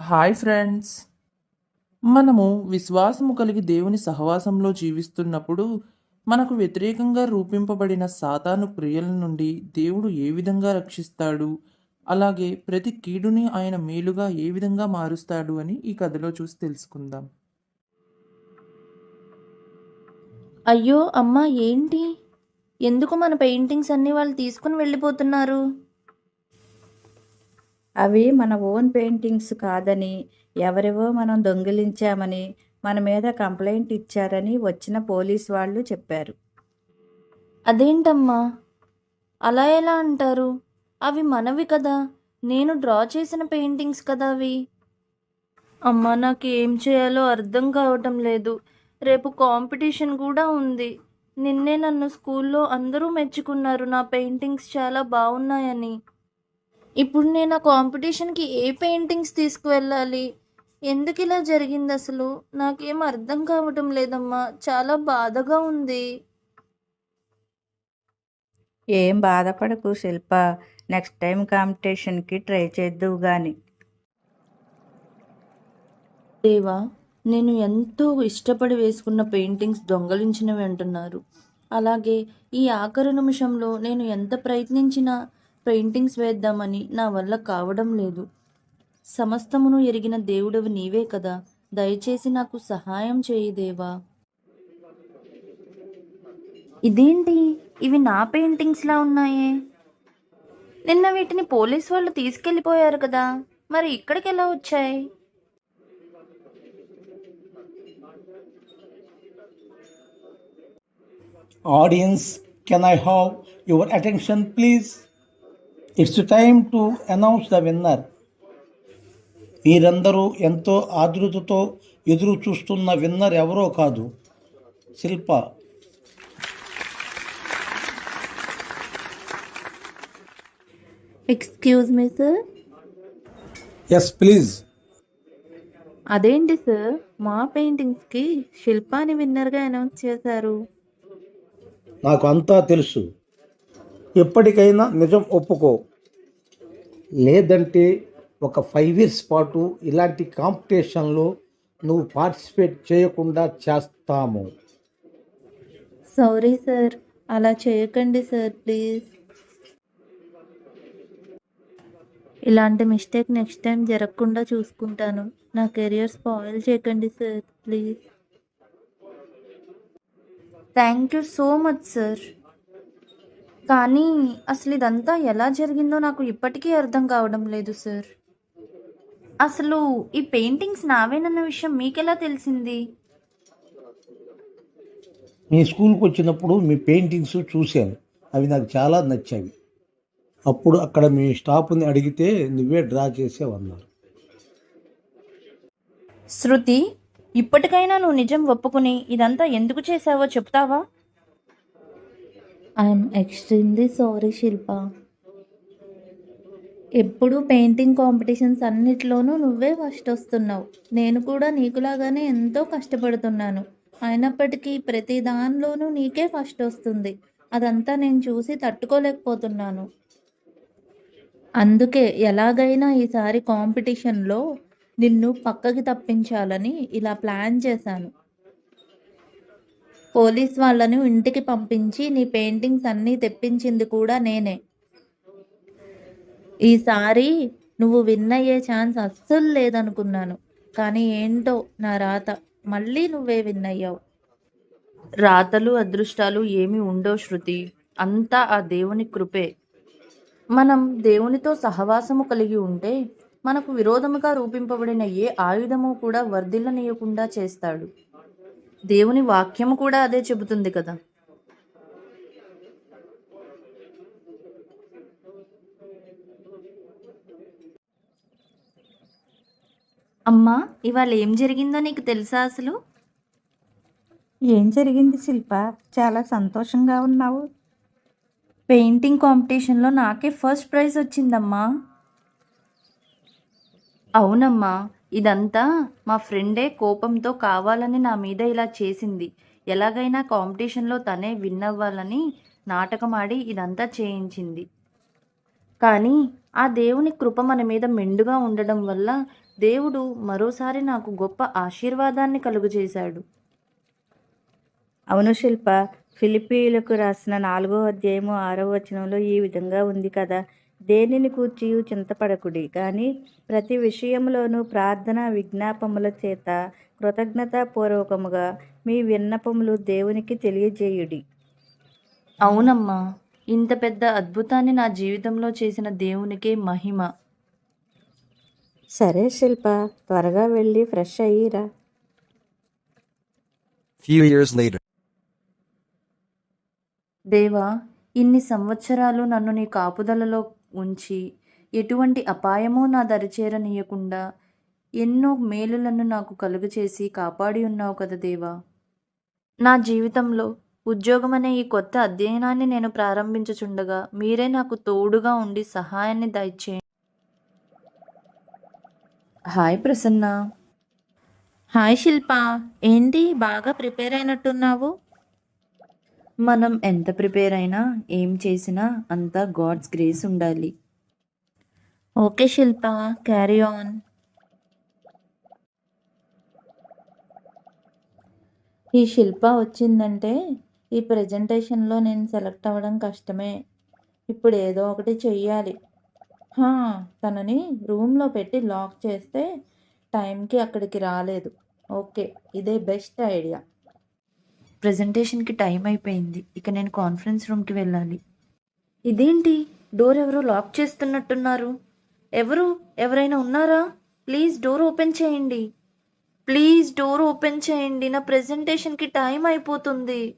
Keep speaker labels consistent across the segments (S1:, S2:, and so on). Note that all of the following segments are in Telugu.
S1: Hi friends. మనము విశ్వాసము కలిగి దేవుని సహవాసంలో జీవిస్తున్నప్పుడు మనకు వ్యతిరేకంగా రూపింపబడిన సాతాను క్రియల నుండి దేవుడు ఏ విధంగా రక్షిస్తాడు? అలాగే ప్రతి కీడుని ఆయన మేలుగా ఏ విధంగా మారుస్తాడు అని ఈ కథలో చూసి తెలుసుకుందాం.
S2: అయ్యో అమ్మా ఏంటి? ఎందుకు మన పెయింటింగ్స్ అన్నీ వాళ్ళు తీసుకుని వెళ్ళిపోతున్నారు?
S3: అవి మన ఓన్ పెయింటింగ్స్ కాదని ఎవరివో మనం దొంగిలించామని మన మీద కంప్లైంట్ ఇచ్చారని వచ్చిన పోలీస్ వాళ్ళు చెప్పారు.
S2: అదేంటమ్మా? అలా ఎలా అంటారు? అవి మనవి కదా. నేను డ్రా చేసిన పెయింటింగ్స్ కదా అవి. అమ్మా నాకు ఏం చేయాలో అర్థం కావటం లేదు. రేపు కాంపిటీషన్ కూడా ఉంది. నిన్నే నన్ను స్కూల్లో అందరూ మెచ్చుకున్నారు. నా పెయింటింగ్స్ చాలా బాగున్నాయని. ఇప్పుడు నేను ఆ కాంపిటీషన్కి ఏ పెయింటింగ్స్ తీసుకువెళ్ళాలి? ఎందుకు ఇలా జరిగింది అసలు? నాకేం అర్థం కావటం లేదమ్మా. చాలా బాధగా ఉంది.
S3: ఏం బాధపడకు శిల్ప. నెక్స్ట్ టైం కాంపిటీషన్కి ట్రై చేద్దువు గాని.
S2: దేవా నేను ఎంతో ఇష్టపడి వేసుకున్న పెయింటింగ్స్ దొంగలించినవి అంటున్నారు. అలాగే ఈ ఆఖరి నిమిషంలో నేను ఎంత ప్రయత్నించినా పెయింటింగ్స్ వేద్దామని నా వల్ల కావడం లేదు. సమస్తమును ఎరిగిన దేవుడవి నీవే కదా. దయచేసి నాకు సహాయం చేయి దేవా. ఇదేంటి? ఇవి నా పెయింటింగ్స్లా ఉన్నాయే? నిన్న వీటిని పోలీస్ వాళ్ళు తీసుకెళ్ళిపోయారు కదా. మరి ఇక్కడికి ఎలా వచ్చాయి?
S4: Audience, can I have your attention, please? It's time to announce the winner. మీరందరూ ఎంతో ఆతృతతో ఎదురు చూస్తున్న విన్నర్ ఎవరో కాదు Shilpa.
S2: Excuse me sir
S4: yes please
S2: అదేంటి సార్ మా పెయింటింగ్స్కి శిల్పాని విన్నర్గా అనౌన్స్ చేశారు.
S4: నాకు అంతా తెలుసు. ఎప్పటికైనా నిజం ఒప్పుకో. లేదంటే ఒక ఫైవ్ ఇయర్స్ పాటు ఇలాంటి కాంపిటీషన్లో నువ్వు పార్టిసిపేట్ చేయకుండా చేస్తాము.
S2: సారీ సార్ అలా చేయకండి సార్ ప్లీజ్ ఇలాంటి మిస్టేక్ నెక్స్ట్ టైం జరగకుండా చూసుకుంటాను. నా కెరియర్ స్పాయిల్ చేయకండి sir please thank you so much sir కానీ అసలు ఇదంతా ఎలా జరిగిందో నాకు ఇప్పటికీ అర్థం కావడం లేదు సార్. అసలు ఈ పెయింటింగ్స్ నావేనన్న విషయం మీకెలా తెలిసింది?
S4: మీ స్కూల్కి వచ్చినప్పుడు మీ పెయింటింగ్స్ చూశాను. అవి నాకు చాలా నచ్చాయి. అప్పుడు అక్కడ మీ స్టాఫ్ని అడిగితే నువ్వే డ్రా చేసేవన్నారు.
S2: శృతి ఇప్పటికైనా నువ్వు నిజం ఒప్పుకుని ఇదంతా ఎందుకు చేసావో చెప్తావా? ఐఎమ్ ఎక్స్ట్రీమ్లీ సారీ శిల్ప ఎప్పుడు పెయింటింగ్ కాంపిటీషన్స్ అన్నిట్లోనూ నువ్వే ఫస్ట్ వస్తున్నావు. నేను కూడా నీకులాగానే ఎంతో కష్టపడుతున్నాను. అయినప్పటికీ ప్రతి దానిలోనూ నీకే ఫస్ట్ వస్తుంది. అదంతా నేను చూసి తట్టుకోలేకపోతున్నాను. అందుకే ఎలాగైనా ఈసారి కాంపిటీషన్లో నిన్ను పక్కకి తప్పించాలని ఇలా ప్లాన్ చేశాను. పోలీస్ వాళ్ళను ఇంటికి పంపించి నీ పెయింటింగ్స్ అన్నీ తెప్పించింది కూడా నేనే. ఈసారి నువ్వు విన్ అయ్యే ఛాన్స్ అస్సలు లేదనుకున్నాను. కానీ ఏంటో నా రాత మళ్ళీ నువ్వే విన్ అయ్యావు. రాతలు అదృష్టాలు ఏమి ఉండవు శృతి. అంతా ఆ దేవుని కృపే. మనం దేవునితో సహవాసము కలిగి ఉంటే మనకు విరోధముగా రూపింపబడిన ఏ ఆయుధము కూడా వర్ధిల్లనీయకుండా చేస్తాడు. దేవుని వాక్యము కూడా అదే చెబుతుంది కదా. అమ్మా ఇవాళ ఏం జరిగిందో నీకు తెలుసా అసలు?
S3: ఏం జరిగింది శిల్ప? చాలా సంతోషంగా ఉన్నావు.
S2: పెయింటింగ్ కాంపిటీషన్లో నాకే ఫస్ట్ ప్రైజ్ వచ్చిందమ్మా. అవునమ్మా. ఇదంతా మా ఫ్రెండే కోపంతో కావాలని నా మీద ఇలా చేసింది. ఎలాగైనా కాంపిటీషన్లో తనే విన్ అవ్వాలని నాటకమాడి ఇదంతా చేయించింది. కానీ ఆ దేవుని కృప మన మీద మెండుగా ఉండడం వల్ల దేవుడు మరోసారి నాకు గొప్ప ఆశీర్వాదాన్ని కలుగజేశాడు.
S3: అవును శిల్ప ఫిలిపీలకు రాసిన నాలుగో అధ్యాయము ఆరో వచనంలో ఈ విధంగా ఉంది కదా. దేనిని కూర్చి చింతపడకుడి. కానీ ప్రతి విషయంలోనూ ప్రార్థన విజ్ఞాపముల చేత కృతజ్ఞతాపూర్వకముగా మీ విన్నపములు దేవునికి తెలియజేయుడి.
S2: అవునమ్మా ఇంత పెద్ద అద్భుతాన్ని నా జీవితంలో చేసిన దేవునికే మహిమ.
S3: సరే శిల్ప త్వరగా వెళ్ళి ఫ్రెష్ అయ్యిరా.
S5: Few years later.
S2: దేవా ఇన్ని సంవత్సరాలు నన్ను నీ కాపుదలలో ఉంచి ఎటువంటి అపాయమూ నా దరిచేరనీయకుండా ఎన్నో మేలులను నాకు కలుగచేసి కాపాడి ఉన్నావు కదా దేవా. నా జీవితంలో ఉద్యోగం అనే ఈ కొత్త అధ్యయనాన్ని నేను ప్రారంభించుచుండగా మీరే నాకు తోడుగా ఉండి సహాయాన్ని దయచేయండి. హాయ్ ప్రసన్న.
S6: హాయ్ శిల్ప. ఏంటి బాగా ప్రిపేర్ అయినట్టున్నావు?
S2: మనం ఎంత ప్రిపేర్ అయినా ఏం చేసినా అంతా గాడ్స్ గ్రేస్ ఉండాలి.
S6: Okay Shilpa carry on. ఈ శిల్ప వచ్చిందంటే ఈ ప్రజెంటేషన్లో నేను సెలెక్ట్ అవ్వడం కష్టమే. ఇప్పుడు ఏదో ఒకటి చెయ్యాలి. తనని రూమ్లో పెట్టి లాక్ చేస్తే టైంకి అక్కడికి రాలేదు. ఓకే ఇదే బెస్ట్ ఐడియా.
S2: ప్రజెంటేషన్కి టైం అయిపోయింది. ఇక నేను కాన్ఫరెన్స్ రూమ్కి వెళ్ళాలి. ఇదేంటి? డోర్ ఎవరో లాక్ చేస్తున్నట్టున్నారు. ఎవరు? ఎవరైనా ఉన్నారా? ప్లీజ్ డోర్ ఓపెన్ చేయండి. ప్లీజ్ డోర్ ఓపెన్ చేయండి. నా ప్రెజెంటేషన్కి టైం అయిపోతుంది.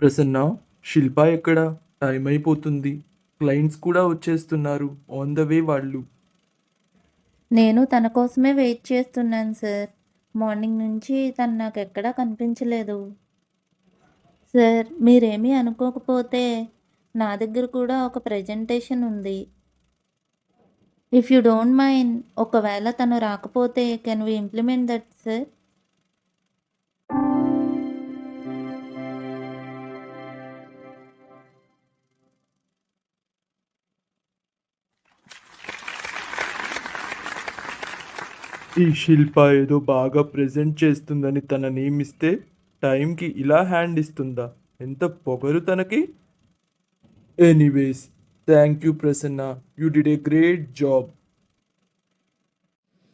S1: ప్రసన్న శిల్ప ఎక్కడ? టైం అయిపోతుంది. క్లయింట్స్ కూడా వచ్చేస్తున్నారు. ఆన్ ద వే వాళ్ళు.
S6: నేను తన కోసమే వెయిట్ చేస్తున్నాను సార్. మార్నింగ్ నుంచి తను నాకు ఎక్కడా కనిపించలేదు. సార్ మీరేమీ అనుకోకపోతే నా దగ్గర కూడా ఒక ప్రజెంటేషన్ ఉంది. ఇఫ్ యూ డోంట్ మైండ్ ఒకవేళ తను రాకపోతే can we implement that sir
S1: ఈ శిల్ప ఏదో బాగా ప్రెజెంట్ చేస్తుందని తన నియమిస్తే టైంకి ఇలా హ్యాండ్ ఇస్తుందా? ఎంత పొగరు తనకి? Anyways thank you Prasanna. You did a great job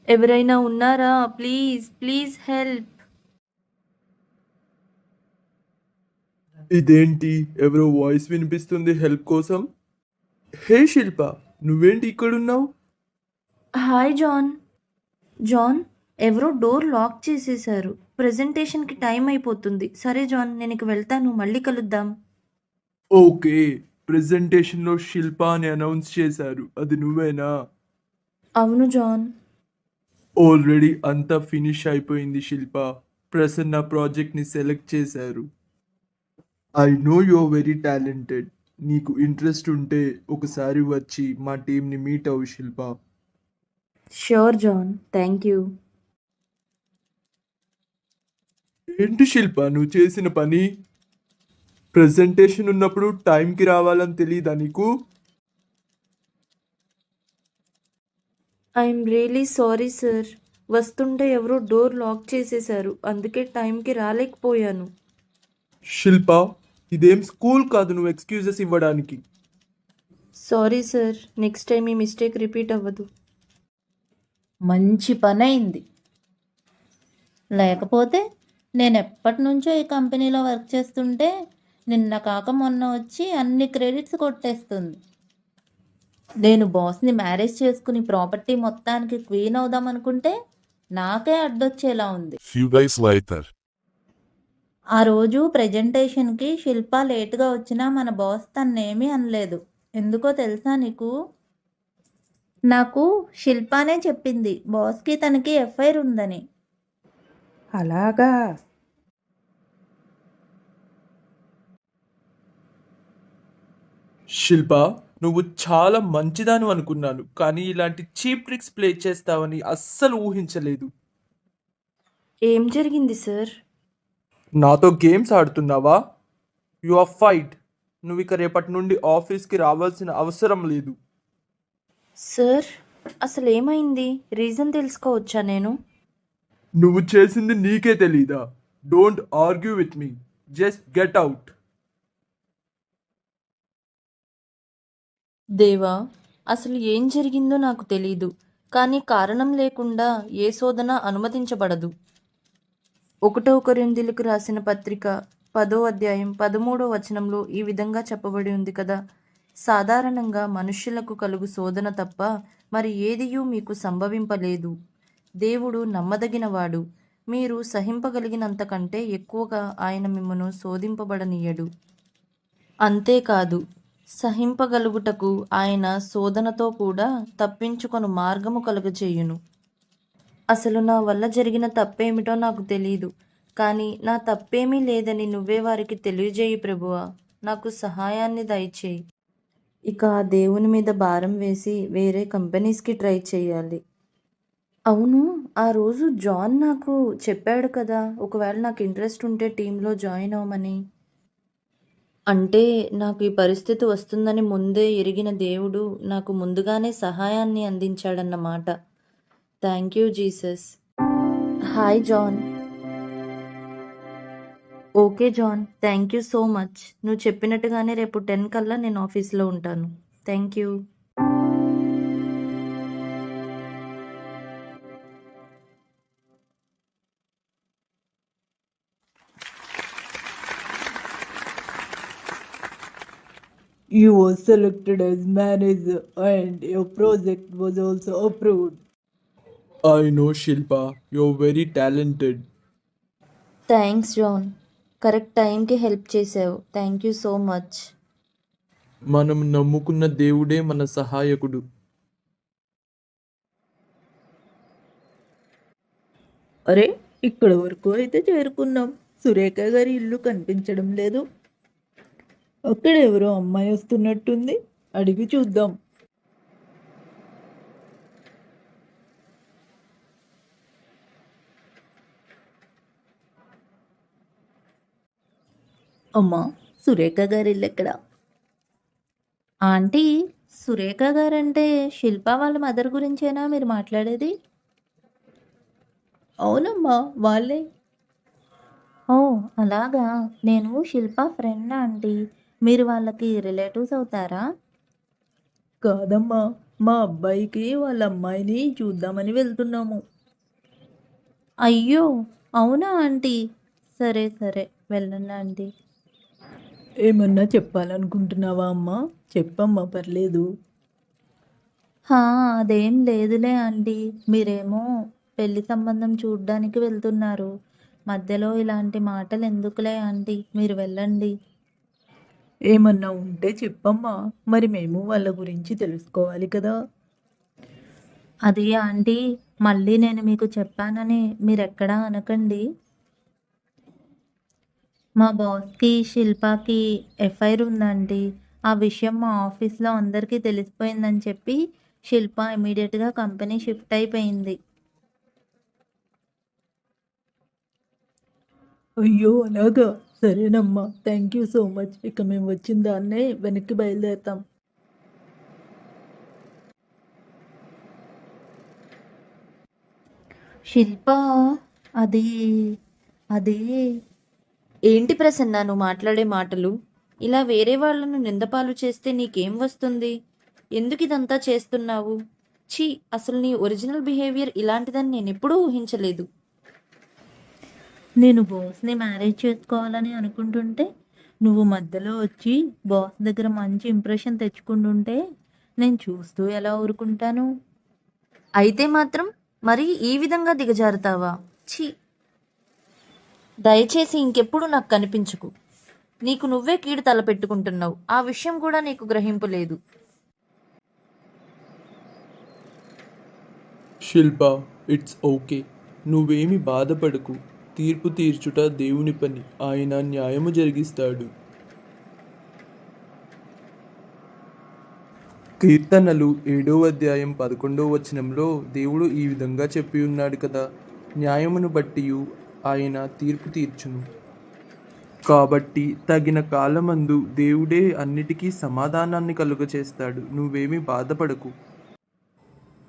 S2: ఎవరైనా ఉన్నారా? ప్లీజ్ ప్లీజ్ హెల్ప్
S1: ఇదేంటి? ఎవరో వాయిస్ వినిపిస్తుంది హెల్ప్ కోసం? హే శిల్ప నువ్వేంటి ఇక్కడున్నావు?
S2: హాయ్ జాన్ జాన్ ఎవరో డోర్ లాక్ చేసేశారు. ప్రెజెంటేషన్కి టైం అయిపోతుంది. సరే జాన్ నేను ఇక వెళ్తాను. మళ్ళీ కలుద్దాం.
S1: ఓకే. ప్రెజెంటేషన్లో శిల్ప అని అనౌన్స్ చేశారు. అది నువ్వేనా?
S2: అవును జాన్.
S1: ఆల్రెడీ అంతా ఫినిష్ అయిపోయింది శిల్ప. ప్రసన్న ప్రాజెక్ట్ని సెలెక్ట్ చేశారు. I know you very talented. నీకు ఇంట్రెస్ట్ ఉంటే ఒకసారి వచ్చి మా టీంని మీట్ అవ్వు Shilpa.
S2: Sure John thank you
S1: ఏంటి శిల్ప? నువ్వు చేసిన పని? ప్రెజెంటేషన్ ఉన్నప్పుడు టైంకి రావాలని తెలియదా నీకు?
S2: ఐఎమ్ రియలీ సారీ సార్ వస్తుంటే ఎవరో డోర్ లాక్ చేసేశారు. అందుకే టైంకి రాలేకపోయాను.
S1: శిల్ప ఇదేం స్కూల్ కాదు నువ్వు ఎక్స్క్యూజెస్ ఇవ్వడానికి.
S2: సారీ సార్ నెక్స్ట్ టైం ఈ మిస్టేక్ రిపీట్ అవ్వదు.
S6: మంచి పని అయింది లేకపోతే నేను ఎప్పటి నుంచో ఈ కంపెనీలో వర్క్ చేస్తుంటే నిన్న కాక మొన్న వచ్చి అన్ని క్రెడిట్స్ కొట్టేస్తుంది. నేను బాస్ని మ్యారేజ్ చేసుకుని ప్రాపర్టీ మొత్తానికి క్వీన్ అవుదాం అనుకుంటే నాకే అడ్డొచ్చేలా ఉంది. ఆ రోజు ప్రజెంటేషన్కి శిల్ప లేటుగా వచ్చినా మన బాస్ తన్నేమీ అనలేదు. ఎందుకో తెలుసా నీకు? నాకు శిల్పానే చెప్పింది. బాస్కి తనకి ఎఫ్ఐఆర్ ఉందని.
S3: అలాగా?
S1: శిల్ప నువ్వు చాలా మంచిదాను అనుకున్నాను. కానీ ఇలాంటి చీప్ ట్రిక్స్ ప్లే చేస్తావని అస్సలు ఊహించలేదు.
S2: ఏం జరిగింది సార్?
S1: నాతో గేమ్స్ ఆడుతున్నావా? You are fired. నువ్వు ఇక రేపటి నుండి ఆఫీస్కి రావాల్సిన అవసరం లేదు.
S2: సార్ అసలు ఏమైంది రీజన్ తెలుసుకోవచ్చా నేను?
S1: నువ్వు చేసింది నీకే తెలీదా? Don't argue with me. Just get out.
S2: దేవా అసలు ఏం జరిగిందో నాకు తెలీదు. కానీ కారణం లేకుండా ఏ శోధన అనుమతించబడదు. ఒకటో కొరింథీలకు రాసిన పత్రిక పదో అధ్యాయం పదమూడో వచనంలో ఈ విధంగా చెప్పబడి ఉంది కదా. సాధారణంగా మనుష్యులకు కలుగు శోధన తప్ప మరి ఏదియూ మీకు సంభవింపలేదు. దేవుడు నమ్మదగినవాడు. మీరు సహింపగలిగినంతకంటే ఎక్కువగా ఆయన మిమ్మను శోధింపబడనీయడు. అంతేకాదు సహింపగలుగుటకు ఆయన శోధనతో కూడా తప్పించుకొను మార్గము కలుగచేయును. అసలు నా వల్ల జరిగిన తప్పేమిటో నాకు తెలియదు కానీ నా తప్పేమీ లేదని నువ్వే వారికి తెలియజేయి ప్రభువా. నాకు సహాయాన్ని దయచేయి. ఇక ఆ దేవుని మీద భారం వేసి వేరే కంపెనీస్కి ట్రై చేయాలి. అవును ఆ రోజు జాన్ నాకు చెప్పాడు కదా ఒకవేళ నాకు ఇంట్రెస్ట్ ఉంటే టీంలో జాయిన్ అవ్వమని. అంటే నాకు ఈ పరిస్థితి వస్తుందని ముందే ఎరిగిన దేవుడు నాకు ముందుగానే సహాయాన్ని అందించాడన్నమాట. Thank you Jesus. Hi John. Okay John thank you so much. నువ్వు చెప్పినట్టుగానే రేపు టెన్ కల్లా నేను ఆఫీస్లో ఉంటాను. Thank you.
S5: You were selected as manager and your project was also approved.
S1: I know Shilpa your very talented
S2: thanks John correct టైంకి హెల్ప్ చేసావు. Thank you so much.
S1: మనం నమ్ముకున్న దేవుడే మన సహాయకుడు.
S5: అరే ఇక్కడ వరకు అయితే చేరుకున్నాం. సురేఖ గారి ఇల్లు కనిపించడం లేదు. అక్కడ ఎవరో అమ్మాయి వస్తున్నట్టుంది. అడిగి చూద్దాం. అమ్మా సురేఖ గారి ఇల్లు ఎక్కడ
S6: ఆంటీ సురేఖ గారంటే శిల్ప వాళ్ళ మదర్ గురించేనా మీరు మాట్లాడేది?
S5: అవునమ్మా వాళ్ళే.
S6: ఓ అలాగా. నేను శిల్ప ఫ్రెండ్ ఆంటీ. మీరు వాళ్ళకి రిలేటివ్స్ అవుతారా?
S5: కాదమ్మా మా అబ్బాయికి వాళ్ళ అమ్మాయిని చూద్దామని వెళ్తున్నాము.
S6: అయ్యో అవునా ఆంటీ? సరే సరే వెళ్ళండి ఆంటీ.
S5: ఏమన్నా చెప్పాలనుకుంటున్నావా అమ్మా? చెప్పమ్మా పర్లేదు.
S6: అదేం లేదులే ఆంటీ మీరేమో పెళ్ళి సంబంధం చూడ్డానికి వెళ్తున్నారు. మధ్యలో ఇలాంటి మాటలు ఎందుకులే ఆంటీ మీరు వెళ్ళండి.
S5: ఏమన్నా ఉంటే చెప్పమ్మా. మరి మేము వాళ్ళ గురించి తెలుసుకోవాలి కదా.
S6: అది ఆంటీ మళ్ళీ నేను మీకు చెప్పానని మీరు ఎక్కడా అనకండి. మా బాస్కి శిల్పాకి ఎఫ్ఐఆర్ ఉందండి. ఆ విషయం మా ఆఫీస్లో అందరికీ తెలిసిపోయిందని చెప్పి శిల్ప ఇమీడియట్గా కంపెనీ షిఫ్ట్ అయిపోయింది.
S5: అయ్యో అలాగా? సరేనమ్మా. Thank you so much. ఇక మేము వచ్చిన దాన్నే వెనక్కి బయలుదేరుతాం.
S6: శిల్ప అది అది
S2: ఏంటి ప్రసన్న నువ్వు మాట్లాడే మాటలు? ఇలా వేరే వాళ్ళను నిందపాలు చేస్తే నీకేం వస్తుంది? ఎందుకు ఇదంతా చేస్తున్నావు? ఛీ అసలు నీ ఒరిజినల్ బిహేవియర్ ఇలాంటిదని నేను ఎప్పుడూ ఊహించలేదు.
S6: నేను బాస్ని మ్యారేజ్ చేసుకోవాలని అనుకుంటుంటే నువ్వు మధ్యలో వచ్చి బాస్ దగ్గర మంచి ఇంప్రెషన్ తెచ్చుకుంటుంటే నేను చూస్తూ ఎలా ఊరుకుంటాను?
S2: అయితే మాత్రం మరి ఈ విధంగా దిగజారుతావా? ఛీ దయచేసి ఇంకెప్పుడు నాకు కనిపించకు. నీకు నువ్వే కీడు తలపెట్టుకుంటున్నావు. ఆ విషయం కూడా నీకు గ్రహింపు లేదు.
S1: Shilpa it's okay. నువ్వేమి బాధపడకు. తీర్పు తీర్చుట దేవుని పని. ఆయన న్యాయము జరిగిస్తాడు. కీర్తనలు ఏడవ అధ్యాయం పదకొండవ వచనంలో దేవుడు ఈ విధంగా చెప్పి ఉన్నాడు కదా. న్యాయమును బట్టి ఆయన తీర్పు తీర్చును. కాబట్టి తగిన కాలమందు దేవుడే అన్నిటికీ సమాధానాన్ని కలుగచేస్తాడు. నువ్వేమీ బాధపడకు.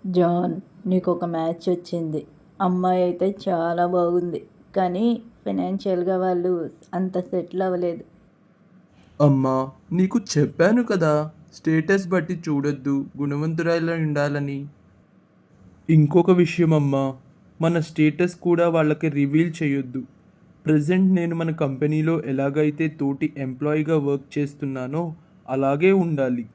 S5: జాన్ నీకు ఒక మ్యాచ్ వచ్చింది. అమ్మాయి అయితే చాలా బాగుంది. కానీ ఫైనాన్షియల్గా వాళ్ళు అంత సెటిల్ అవ్వలేదు.
S1: అమ్మా నీకు చెప్పాను కదా స్టేటస్ బట్టి చూడొద్దు గుణవంతురాలు ఉండాలని. ఇంకొక విషయం అమ్మా మన స్టేటస్ కూడా వాళ్ళకి రివీల్ చేయొద్దు. ప్రజెంట్ నేను మన కంపెనీలో ఎలాగైతే తోటి ఎంప్లాయీగా వర్క్ చేస్తున్నానో అలాగే ఉండాలి.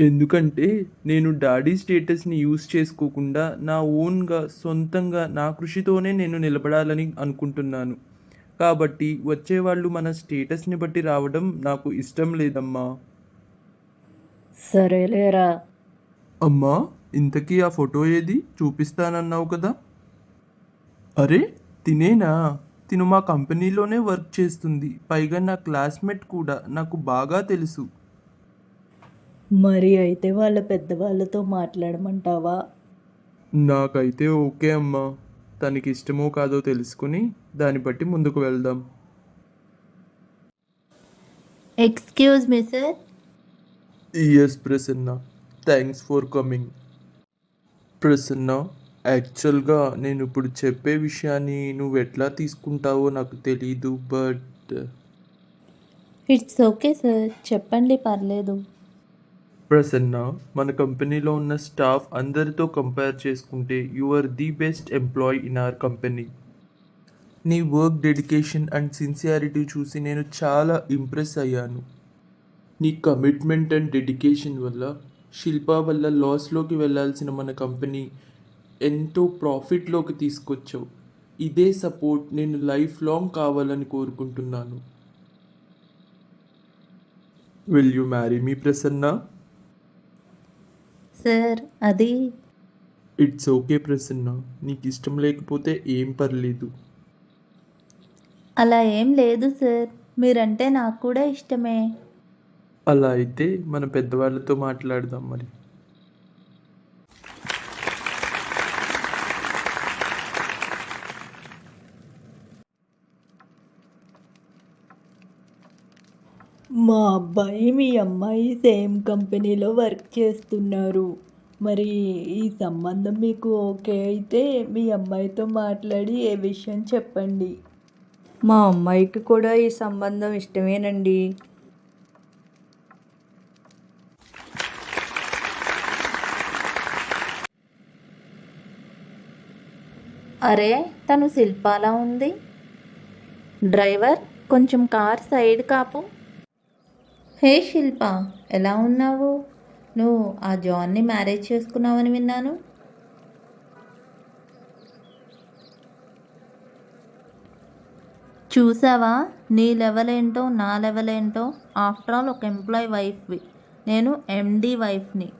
S1: ఎందుకంటే నేను డాడీ స్టేటస్ని యూస్ చేసుకోకుండా నా ఓన్గా సొంతంగా నా కృషితోనే నేను నిలబడాలని అనుకుంటున్నాను. కాబట్టి వచ్చేవాళ్ళు మన స్టేటస్ని బట్టి రావడం నాకు ఇష్టం లేదమ్మా.
S5: సరేలేరా.
S1: అమ్మా? ఇంతకీ ఆ ఫోటో ఏది? చూపిస్తానన్నావు కదా. అరే తినేనా? తిను మా కంపెనీలోనే వర్క్ చేస్తుంది. పైగా నా క్లాస్మేట్ కూడా నాకు బాగా తెలుసు.
S5: మరి అయితే వాళ్ళ పెద్దవాళ్ళతో మాట్లాడమంటావా?
S1: నాకైతే ఓకే అమ్మా. తనకి ఇష్టమో కాదో తెలుసుకుని దాన్ని బట్టి ముందుకు వెళ్దాం.
S6: Excuse me sir
S1: yes Prasanna. Thanks for coming Prasanna యాక్చువల్గా నేను ఇప్పుడు చెప్పే విషయాన్ని నువ్వు ఎట్లా తీసుకుంటావో నాకు తెలీదు బట్
S6: ఇట్స్ ఓకే సార్. చెప్పండి పర్లేదు.
S1: ప్రసన్న మన కంపెనీలో ఉన్న స్టాఫ్ అందరితో కంపేర్ చేసుకుంటే you are the best employee in our company. నీ వర్క్ డెడికేషన్ అండ్ సిన్సియారిటీ చూసి నేను చాలా ఇంప్రెస్ అయ్యాను. నీ కమిట్మెంట్ అండ్ డెడికేషన్ వల్ల శిల్ప వల్ల లాస్లోకి వెళ్ళాల్సిన మన కంపెనీ ఎంతో ప్రాఫిట్లోకి తీసుకొచ్చావు. ఇదే సపోర్ట్ నేను లైఫ్ లాంగ్ కావాలని కోరుకుంటున్నాను. Will you marry me Prasanna
S6: sir అది.
S1: ఇట్స్ ఓకే ప్రసన్న నీకు ఇష్టం లేకపోతే ఏం పర్లేదు.
S6: అలా ఏం లేదు సార్ మీరంటే నాకు కూడా ఇష్టమే.
S1: అలా అయితే మన పెద్దవాళ్ళతో మాట్లాడదాం మరి.
S5: మా అబ్బాయి మీ అమ్మాయి సేమ్ కంపెనీలో వర్క్ చేస్తున్నారు. మరి ఈ సంబంధం మీకు ఓకే అయితే మీ అమ్మాయితో మాట్లాడి ఏ విషయం చెప్పండి.
S3: మా అమ్మాయికి కూడా ఈ సంబంధం ఇష్టమేనండి.
S6: అరే తను శిల్పాలా ఉంది? డ్రైవర్ కొంచెం కార్ సైడ్ కాపు. హే శిల్ప ఎలా ఉన్నావు? నువ్వు ఆ జాన్ని మ్యారేజ్ చేసుకున్నావని విన్నాను. చూసావా? నీ లెవెల్ ఏంటో నా లెవెల్ ఏంటో? ఆఫ్టర్ ఆల్ ఒక ఎంప్లాయ్ వైఫ్వి. నేను ఎండీ వైఫ్ని.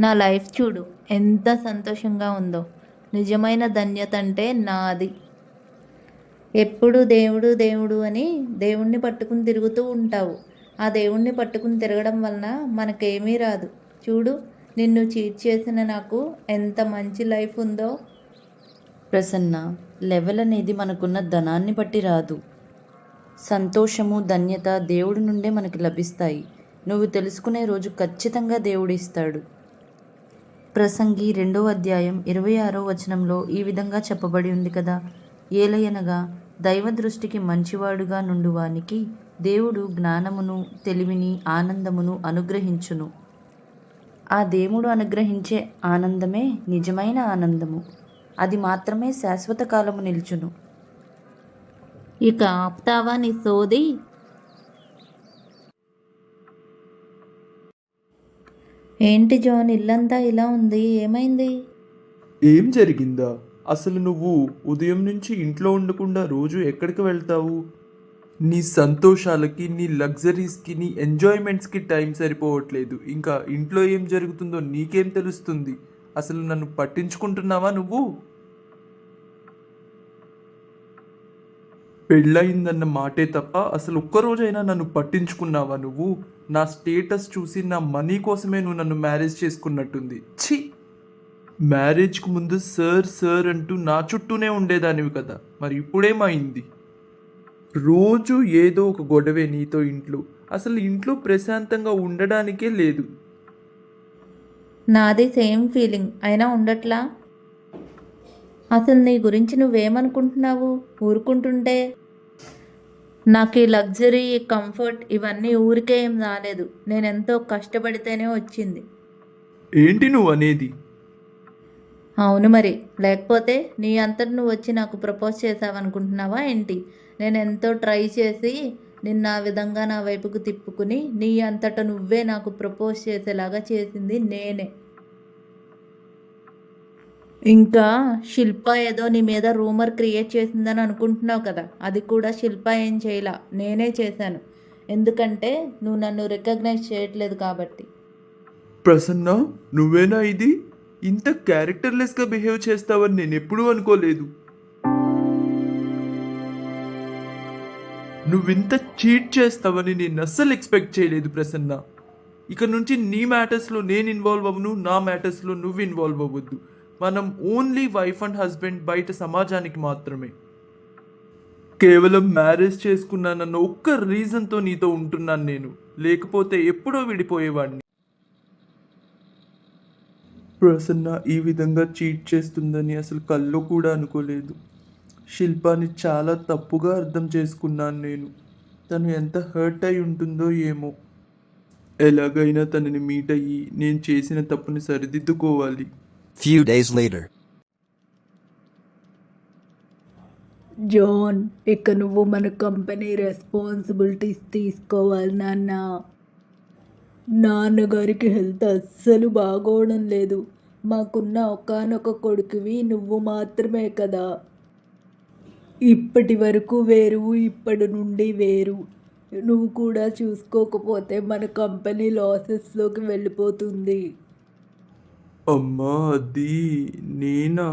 S6: నా లైఫ్ చూడు ఎంత సంతోషంగా ఉందో. నిజమైన ధన్యత అంటే నాది. ఎప్పుడు దేవుడు దేవుడు అని దేవుణ్ణి పట్టుకుని తిరుగుతూ ఉంటావు. ఆ దేవుణ్ణి పట్టుకుని తిరగడం వలన మనకేమీ రాదు. చూడు నిన్ను చీట్ చేసిన నాకు ఎంత మంచి లైఫ్ ఉందో. ప్రసన్న లెవెల్ అనేది మనకున్న ధనాన్ని బట్టి రాదు. సంతోషము ధన్యత దేవుడి నుండే మనకి లభిస్తాయి. నువ్వు తెలుసుకునే రోజు ఖచ్చితంగా దేవుడు ఇస్తాడు. ప్రసంగి రెండో అధ్యాయం ఇరవై ఆరో వచనంలో ఈ విధంగా చెప్పబడి ఉంది కదా. ఏలయనగా దైవ దృష్టికి మంచివాడుగా నుండువానికి దేవుడు జ్ఞానమును తెలివిని ఆనందమును అనుగ్రహించును. ఆ దేవుడు అనుగ్రహించే ఆనందమే నిజమైన ఆనందము. అది మాత్రమే శాశ్వత కాలము నిల్చును. ఇక ఆప్తావా నీ సోది ఏంటి జాన్ ఇల్లంతా ఇలా ఉంది ఏమైంది?
S1: ఏం జరిగిందా? అసలు నువ్వు ఉదయం నుంచి ఇంట్లో ఉండకుండా రోజు ఎక్కడికి వెళ్తావు? నీ సంతోషాలకి నీ లగ్జరీస్కి నీ ఎంజాయ్మెంట్స్కి టైం సరిపోవట్లేదు. ఇంకా ఇంట్లో ఏం జరుగుతుందో నీకేం తెలుస్తుంది? అసలు నన్ను పట్టించుకుంటున్నావా నువ్వు? పెళ్ళయిందన్న మాటే తప్ప అసలు ఒక్కరోజైనా నన్ను పట్టించుకున్నావా నువ్వు? నా స్టేటస్ చూసి నా మనీ కోసమే నువ్వు నన్ను మ్యారేజ్ చేసుకున్నట్టుంది. ఛీ! మ్యారేజ్కి ముందు సార్ సార్ అంటూ నా చుట్టూనే ఉండేదానివి కదా. మరి ఇప్పుడేమైంది? రోజు ఏదో ఒక గొడవే నీతో ఇంట్లో. అసలు ఇంట్లో ప్రశాంతంగా ఉండడానికే లేదు.
S6: నాది సేమ్ ఫీలింగ్. అయినా ఉండట్లా? అసలు నీ గురించి నువ్వేమనుకుంటున్నావు? ఊరుకుంటుంటే? నాకు ఈ లగ్జరీ కంఫర్ట్ ఇవన్నీ ఊరికే ఏం రాలేదు. నేను ఎంతో కష్టపడితేనే వచ్చింది.
S1: ఏంటి నువ్వు అనేది?
S6: అవును మరి. లేకపోతే నీ అంతటి నువ్వు వచ్చి నాకు ప్రపోజ్ చేసావనుకుంటున్నావా ఏంటి? నేను ఎంతో ట్రై చేసి నిన్న ఆ విధంగా నా వైపుకు తిప్పుకుని నీ అంతట నువ్వే నాకు ప్రపోజ్ చేసేలాగా చేసింది నేనే. ఇంకా శిల్ప ఏదో నీ మీద రూమర్ క్రియేట్ చేసిందని అనుకుంటున్నావు కదా అది కూడా శిల్ప ఏం చేయలా? నేనే చేశాను. ఎందుకంటే నువ్వు నన్ను రికగ్నైజ్ చేయట్లేదు కాబట్టి.
S1: ప్రసన్న నువ్వేనా ఇది? ఇంత క్యారెక్టర్లెస్గా బిహేవ్ చేస్తావని నేను ఎప్పుడూ అనుకోలేదు. నువ్వింత చీట్ చేస్తావని నేను అస్సలు ఎక్స్పెక్ట్ చేయలేదు ప్రసన్న. ఇక నుంచి నీ మ్యాటర్స్లో నేను ఇన్వాల్వ్ అవ్వను నా మ్యాటర్స్లో నువ్వు ఇన్వాల్వ్ అవ్వద్దు. మనం ఓన్లీ వైఫ్ అండ్ హస్బెండ్ బయట సమాజానికి మాత్రమే. కేవలం మ్యారేజ్ చేసుకున్నానన్న ఒక్క రీజన్తో నీతో ఉంటున్నాను నేను. లేకపోతే ఎప్పుడో విడిపోయేవాడిని. ప్రసన్న ఈ విధంగా చీట్ చేస్తుందని అసలు కల్లో కూడా అనుకోలేదు. శిల్పాని చాలా తప్పుగా అర్థం చేసుకున్నాను నేను. తను ఎంత హర్ట్ అయి ఉంటుందో ఏమో. ఎలాగైనా తనని మీట్ అయ్యి నేను చేసిన తప్పుని సరిదిద్దుకోవాలి.
S7: Few days later.
S5: జాన్ ఇక నువ్వు మన కంపెనీ రెస్పాన్సిబిలిటీస్ తీసుకోవాలి నాన్న. నాన్నగారికి హెల్త్ అస్సలు బాగోవడం లేదు. మాకున్న ఒకానొక కొడుకువి నువ్వు మాత్రమే కదా. ఇప్పటి వరకు వేరు ఇప్పటి నుండి వేరు. నువ్వు కూడా చూసుకోకపోతే మన కంపెనీ లాసెస్లోకి వెళ్ళిపోతుంది.
S1: అమ్మా అది నేనా?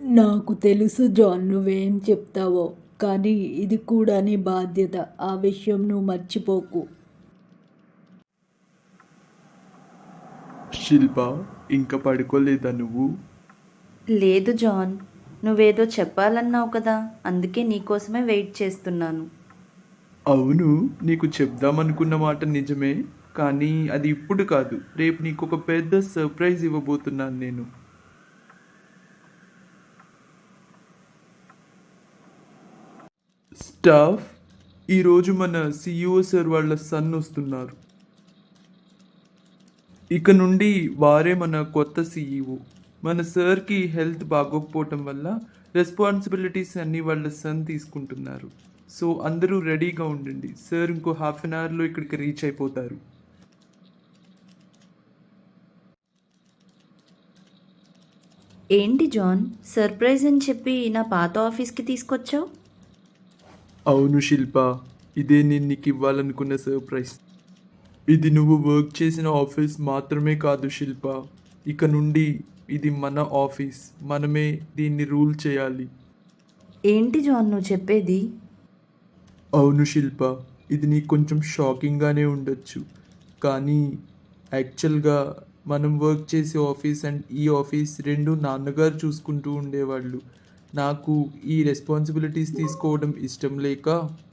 S5: నాకు తెలుసు జాన్ నువ్వేం చెప్తావో కానీ ఇది కూడా నీ బాధ్యత. ఆ విషయం నువ్వు మర్చిపోకు.
S1: శిల్ప ఇంకా పడుకోలేదా నువ్వు?
S2: లేదు జాన్ నువ్వేదో చెప్పాలన్నావు కదా అందుకే నీకోసమే వెయిట్ చేస్తున్నాను.
S1: అవును నీకు చెప్దామనుకున్న మాట నిజమే. కానీ అది ఇప్పుడు కాదు. రేపు నీకు ఒక పెద్ద సర్ప్రైజ్ ఇవ్వబోతున్నాను నేను. స్టాఫ్ ఈరోజు మన సిఇఓ సార్ వాళ్ళ సన్ వస్తున్నారు. ఇక నుండి వారే మన కొత్త సీఈఓ. మన సార్కి హెల్త్ బాగోకపోవటం వల్ల రెస్పాన్సిబిలిటీస్ అన్నీ వాళ్ళ సన్ తీసుకుంటున్నారు. సో అందరూ రెడీగా ఉండండి. సార్ ఇంకో హాఫ్ అన్ అవర్లో ఇక్కడికి రీచ్ అయిపోతారు.
S2: ఏంటి జాన్? సర్ప్రైజ్ అని చెప్పి నా పాత ఆఫీస్కి తీసుకొచ్చావు?
S1: అవును శిల్ప ఇదే నేను నీకు ఇవ్వాలనుకున్న సర్ప్రైజ్. ఇది నువ్వు వర్క్ చేసిన ఆఫీస్ మాత్రమే కాదు శిల్ప. ఇక నుండి ఇది మన ఆఫీస్ మనమే దీన్ని రూల్ చేయాలి.
S2: ఏంటి జాన్ నువ్వు చెప్పేది?
S1: అవును శిల్ప ఇది నీకు కొంచెం షాకింగ్గానే ఉండొచ్చు. కానీ యాక్చువల్గా మనం వర్క్ చేసే ఆఫీస్ అండ్ ఈ ఆఫీస్ రెండు నాన్నగారు చూసుకుంటూ ఉండేవాళ్ళు. నాకు ఈ రెస్పాన్సిబిలిటీస్ తీసుకోవడం ఇష్టం లేక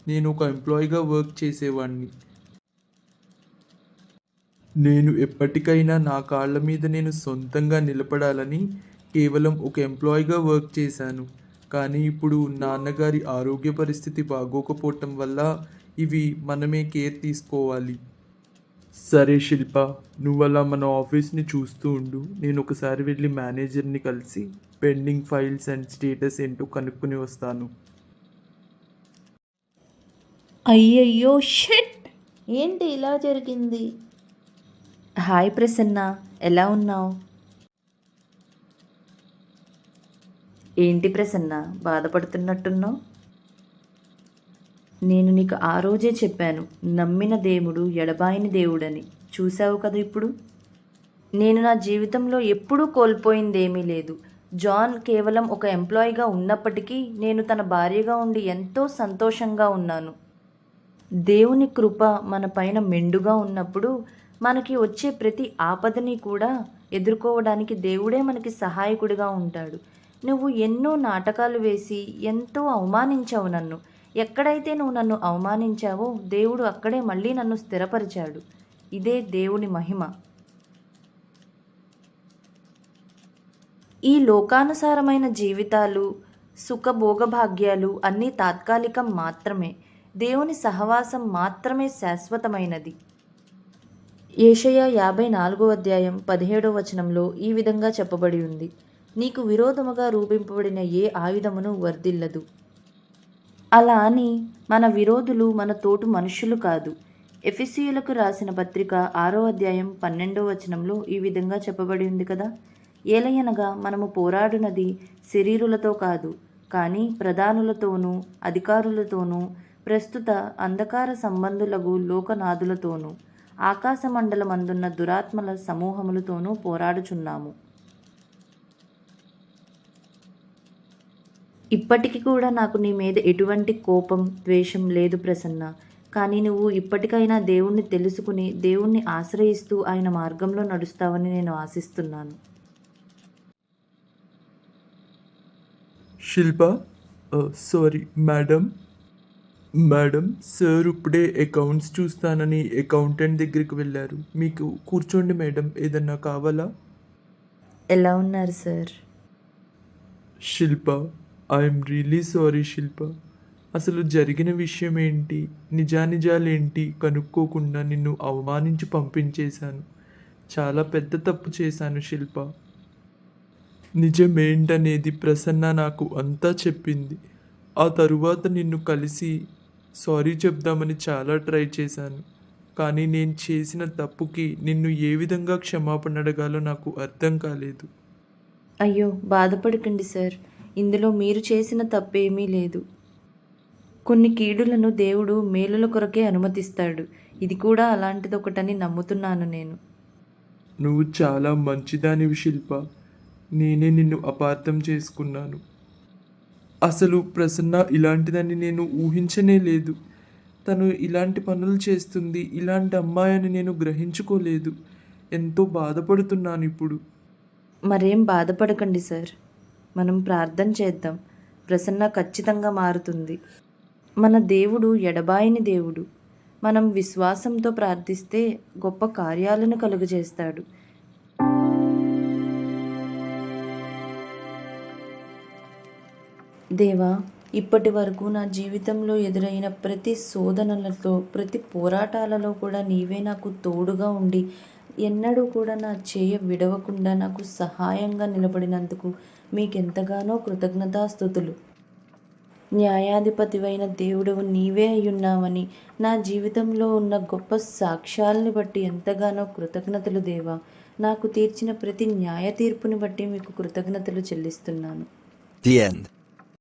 S1: నేను ఒక ఎంప్లాయీగా వర్క్ చేసేవాడిని నేను ఎప్పటికైనా నా కాళ్ళ మీద నేను సొంతంగా నిలబడాలని కేవలం ఒక ఎంప్లాయీగా వర్క్ చేశాను. కానీ ఇప్పుడు నాన్నగారి ఆరోగ్య పరిస్థితి బాగోకపోవటం వల్ల ఇవి మనమే కేర్ తీసుకోవాలి. సరే శిల్ప నువ్వు అలా మన ఆఫీస్ని చూస్తూ ఉండు. నేను ఒకసారి వెళ్ళి మేనేజర్ని కలిసి పెండింగ్ ఫైల్స్ అండ్ స్టేటస్ ఏంటో కనుక్కొని వస్తాను.
S6: అయ్యయ్యో షిట్! ఏంటి ఇలా జరిగింది?
S2: హాయ్ ప్రసన్న ఎలా ఉన్నావు? ఏంటి ప్రసన్న బాధపడుతున్నట్టున్నావు? నేను నీకు ఆ రోజే చెప్పాను నమ్మిన దేవుడు ఎడబాయిని దేవుడని. చూశావు కదా ఇప్పుడు? నేను నా జీవితంలో ఎప్పుడూ కోల్పోయిందేమీ లేదు. జాన్ కేవలం ఒక ఎంప్లాయీగా ఉన్నప్పటికీ నేను తన భార్యగా ఉండి ఎంతో సంతోషంగా ఉన్నాను. దేవుని కృప మన పైన మెండుగా ఉన్నప్పుడు మనకి వచ్చే ప్రతి ఆపదని కూడా ఎదుర్కోవడానికి దేవుడే మనకి సహాయకుడిగా ఉంటాడు. నువ్వు ఎన్నో నాటకాలు వేసి ఎంతో అవమానించావు నన్ను. ఎక్కడైతే నువ్వు నన్ను అవమానించావో దేవుడు అక్కడే మళ్ళీ నన్ను స్థిరపరిచాడు. ఇదే దేవుని మహిమ. ఈ లోకానుసారమైన జీవితాలు సుఖ భోగభాగ్యాలు అన్నీ తాత్కాలికం మాత్రమే. దేవుని సహవాసం మాత్రమే శాశ్వతమైనది. ఏషయ యాభై నాలుగో అధ్యాయం పదిహేడో వచనంలో ఈ విధంగా చెప్పబడి ఉంది. నీకు విరోధముగా రూపింపబడిన ఏ ఆయుధమును వర్ధిల్లదు. అలా అని మన విరోధులు మన తోటు మనుషులు కాదు. ఎఫిసియులకు రాసిన పత్రిక ఆరో అధ్యాయం పన్నెండో వచనంలో ఈ విధంగా చెప్పబడి ఉంది కదా? ఏలయనగా మనము పోరాడునది శరీరులతో కాదు కానీ ప్రధానులతోనూ అధికారులతోనూ ప్రస్తుత అంధకార సంబంధులకు లోకనాథులతోనూ ఆకాశమండలమందున్న దురాత్మల సమూహములతోనూ పోరాడుచున్నాము. ఇప్పటికి కూడా నాకు నీ మీద ఎటువంటి కోపం ద్వేషం లేదు ప్రసన్న. కానీ నువ్వు ఇప్పటికైనా దేవుణ్ణి తెలుసుకుని దేవుణ్ణి ఆశ్రయిస్తూ ఆయన మార్గంలో నడుస్తావని నేను ఆశిస్తున్నాను.
S1: Shilpa sorry madam madam sir ఇప్పుడే అకౌంట్స్ చూస్తానని అకౌంటెంట్ దగ్గరికి వెళ్ళారు. మీకు కూర్చోండి మేడం ఏదన్నా కావాలా?
S2: ఎలా ఉన్నారు sir
S1: Shilpa I'm really sorry Shilpa. అసలు జరిగిన విషయం ఏంటి నిజానిజాలేంటి? కనుక్కోకుండా నిన్ను అవమానించి పంపించేశాను. చాలా పెద్ద తప్పు చేశాను శిల్ప. నిజమేంటనేది ప్రసన్న నాకు అంతా చెప్పింది. ఆ తరువాత నిన్ను కలిసి సారీ చెప్దామని చాలా ట్రై చేశాను. కానీ నేను చేసిన తప్పుకి నిన్ను ఏ విధంగా క్షమాపణ అడగాలో నాకు అర్థం కాలేదు.
S2: అయ్యో బాధపడకండి సార్. ఇందులో మీరు చేసిన తప్పేమీ లేదు. కొన్ని కీడులను దేవుడు మేలుల కొరకే అనుమతిస్తాడు. ఇది కూడా అలాంటిది ఒకటని నమ్ముతున్నాను నేను.
S1: నువ్వు చాలా మంచిదానివి శిల్ప. నేనే నిన్ను అపార్థం చేసుకున్నాను. అసలు ప్రసన్న ఇలాంటిదని నేను ఊహించనే లేదు. తను ఇలాంటి పనులు చేస్తుంది. ఇలాంటి అమ్మాయి అని నేను గ్రహించుకోలేదు. ఎంతో బాధపడుతున్నాను ఇప్పుడు.
S2: మరేం బాధపడకండి సార్. మనం ప్రార్థన చేద్దాం. ప్రసన్న ఖచ్చితంగా మారుతుంది. మన దేవుడు ఎడబాయిని దేవుడు. మనం విశ్వాసంతో ప్రార్థిస్తే గొప్ప కార్యాలను కలుగజేస్తాడు. దేవా ఇప్పటి వరకు నా జీవితంలో ఎదురైన ప్రతి శోధనలతో ప్రతి పోరాటాలలో కూడా నీవే నాకు తోడుగా ఉండి ఎన్నడూ కూడా నా చేయ విడవకుండా నాకు సహాయంగా నిలబడినందుకు మీకెంతగానో కృతజ్ఞతాస్థుతులు. న్యాయాధిపతివైన దేవుడవు నీవే అయ్యున్నావని నా జీవితంలో ఉన్న గొప్ప సాక్ష్యాలని బట్టి ఎంతగానో కృతజ్ఞతలు దేవా. నాకు తీర్చిన ప్రతి న్యాయ తీర్పుని బట్టి మీకు కృతజ్ఞతలు చెల్లిస్తున్నాను.